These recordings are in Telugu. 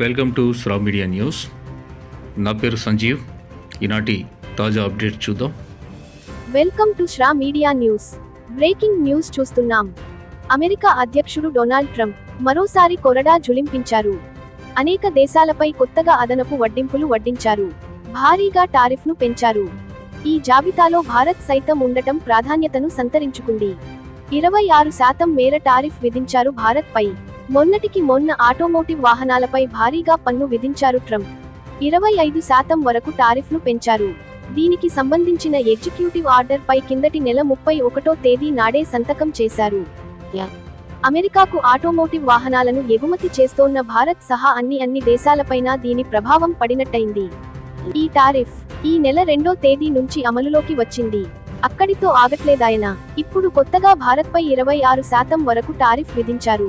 Welcome to Shrav media news. నా పేరు సంజీవ్. ఈనాటి తాజా అప్డేట్ చూద్దాం. Welcome to Shra media news. Breaking news చూస్తున్నాం. అమెరికా అధ్యక్షుడు డొనాల్డ్ ట్రంప్ మరోసారి కొరడా జులింపించారు. అనేక దేశాలపై కొత్తగా అదనపు వడ్డింపులు వడ్డించారు. భారీగా టారిఫ్ను పెంచారు. ఈ జాబితాలో భారత్ సైతం ఉండటం ప్రాధాన్యతను సంతరించుకుంది. ఇరవై ఆరు శాతం మేర టారిఫ్ విధించారు భారత్పై. మొన్నటికి మొన్న ఆటోమోటివ్ వాహనాలపై భారీగా పన్ను విధించారు ట్రంప్. ఇరవై ఐదు శాతం వరకు టారిఫ్ను పెంచారు. దీనికి సంబంధించిన ఎగ్జిక్యూటివ్ ఆర్డర్ పై కిందటి నెల ముప్పై ఒకటో తేదీ నాడే సంతకం చేశారు. అమెరికాకు ఆటోమోటివ్ వాహనాలను ఎగుమతి చేస్తోన్న భారత్ సహా అన్ని అన్ని దేశాలపైన దీని ప్రభావం పడినట్టయింది. ఈ టారిఫ్ ఈ నెల రెండో తేదీ నుంచి అమలులోకి వచ్చింది. అక్కడితో ఆగట్లేదాయన. ఇప్పుడు కొత్తగా భారత్పై ఇరవై ఆరు శాతం వరకు టారిఫ్ విధించారు.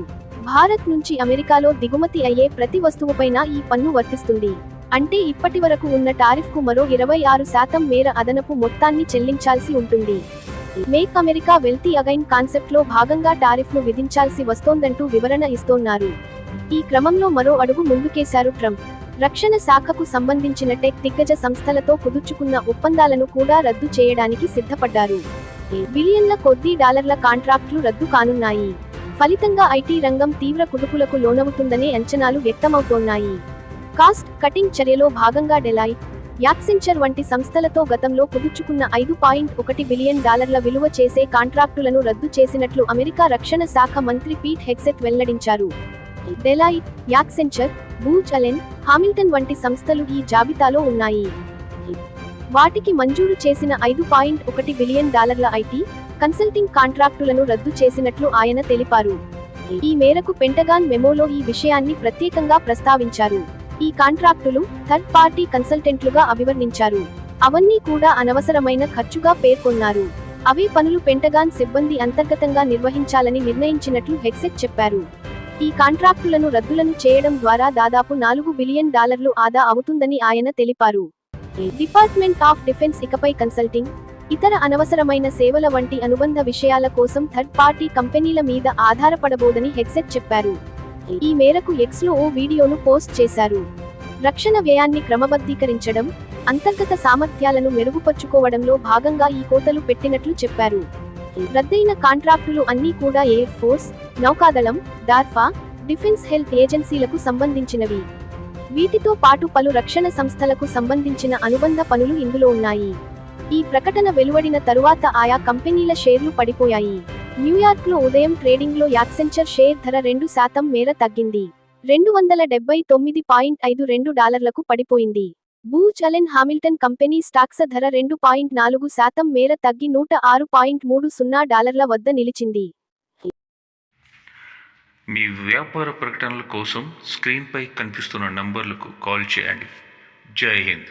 భారత్ నుంచి అమెరికాలో దిగుమతి అయ్యే ప్రతి వస్తువుపైన ఈ పన్ను వర్తిస్తుంది. అంటే ఇప్పటి వరకు ఉన్న టారిఫ్కు మరో ఇరవై ఆరు శాతం మేర అదనపు మొత్తాన్ని చెల్లించాల్సి ఉంటుంది. మేక్ అమెరికా వెల్తీ అగైన్ కాన్సెప్ట్లో భాగంగా టారిఫ్ను విధించాల్సి వస్తోందంటూ వివరణ ఇస్తోన్నారు. ఈ క్రమంలో మరో అడుగు ముందుకేశారు ట్రంప్. రక్షణ శాఖకు సంబంధించిన టెక్ దిగ్గజ సంస్థలతో కుదుర్చుకున్న ఒప్పందాలను కూడా రద్దు చేయడానికి సిద్ధపడ్డారు. బిలియన్ల కొద్దీ డాలర్ల కాంట్రాక్టులు రద్దు కానున్నాయి. ఫలితంగా ఐటీ రంగం తీవ్ర కుదుపులకు లోనవుతుందనే అంచనాలు వ్యక్తమవుతోన్నాయి. కాస్ట్ కటింగ్ చర్యలో భాగంగా డెలాయిట్ యాక్సెంచర్ వంటి సంస్థలతో గతంలో కుదుర్చుకున్న ఐదు పాయింట్ ఒకటి బిలియన్ డాలర్ల విలువ చేసే కాంట్రాక్టులను రద్దు చేసినట్లు అమెరికా రక్షణ శాఖ మంత్రి పీట్ హెగ్సెట్ వెల్లడించారు. Deloitte Accenture Booz Allen Hamilton వంటి సంస్థలు ఈ జాబితాలో ఉన్నాయి. వాటికి మంజూరు చేసిన ఐదు పాయింట్ ఒకటి బిలియన్ డాలర్ల ఐటీ కన్సల్టింగ్ కాంట్రాక్టులను రద్దు చేసినట్లు ఆయన తెలిపారు. ఈ మేరకు పెంటగాన్ మెమోలో ఈ విషయాన్ని ప్రత్యేకంగా ప్రస్తావించారు. ఈ కాంట్రాక్టులు థర్డ్ పార్టీ కన్సల్టెంట్లుగా అభివర్ణించారు. అవన్నీ కూడా అనవసరమైన ఖర్చుగా పేర్కొన్నారు. అవే పనులు పెంటగాన్ సిబ్బంది అంతర్గతంగా నిర్వహించాలని నిర్ణయించినట్లు హెక్సెట్ చెప్పారు. ఈ కాంట్రాక్టులను రద్దులను చేయడం ద్వారా దాదాపు నాలుగు బిలియన్ డాలర్లు ఆదా అవుతుందని ఆయన తెలిపారు. డిపార్ట్మెంట్ ఆఫ్ డిఫెన్స్ ఇకపై కన్సల్టింగ్ ఇతర అనవసరమైన సేవల వంటి అనుబంధ విషయాల కోసం థర్డ్ పార్టీ కంపెనీల మీద ఆధారపడబోదని హెడ్సెట్ చెప్పారు. ఈ మేరకు ఎక్స్లో ఓ వీడియోను పోస్ట్ చేశారు. రక్షణ వ్యయాన్ని క్రమబద్ధీకరించడం అంతర్గత సామర్థ్యాలను మెరుగుపరుచుకోవడంలో భాగంగా ఈ కోతలు పెట్టినట్లు చెప్పారు. రద్దయిన కాంట్రాక్టులు అన్నీ కూడా ఎయిర్ ఫోర్స్ నౌకాదళం డార్ఫా డిఫెన్స్ హెల్త్ ఏజెన్సీలకు సంబంధించినవి. వీటితో పాటు పలు రక్షణ సంస్థలకు సంబంధించిన అనుబంధ పనులు ఇందులో ఉన్నాయి. ఈ ప్రకటన వెలువడిన తరువాత ఆయా కంపెనీల షేర్లు పడిపోయాయి. న్యూయార్క్లో ఉదయం ట్రేడింగ్లో యాక్సెంచర్ షేర్ ధర రెండు శాతం మేర తగ్గింది. రెండు వందల డెబ్బై తొమ్మిది పాయింట్ ఐదు రెండు డాలర్లకు పడిపోయింది. Booz Allen Hamilton company stocks ధర రెండు పాయింట్ నాలుగు శాతం మేర తగ్గి నూట ఆరు పాయింట్ మూడు సున్నా డాలర్ల వద్ద నిలిచింది. మీ వ్యాపార ప్రకటనల కోసం స్క్రీన్పై కనిపిస్తున్న నంబర్లకు కాల్ చేయండి. జై హింద్.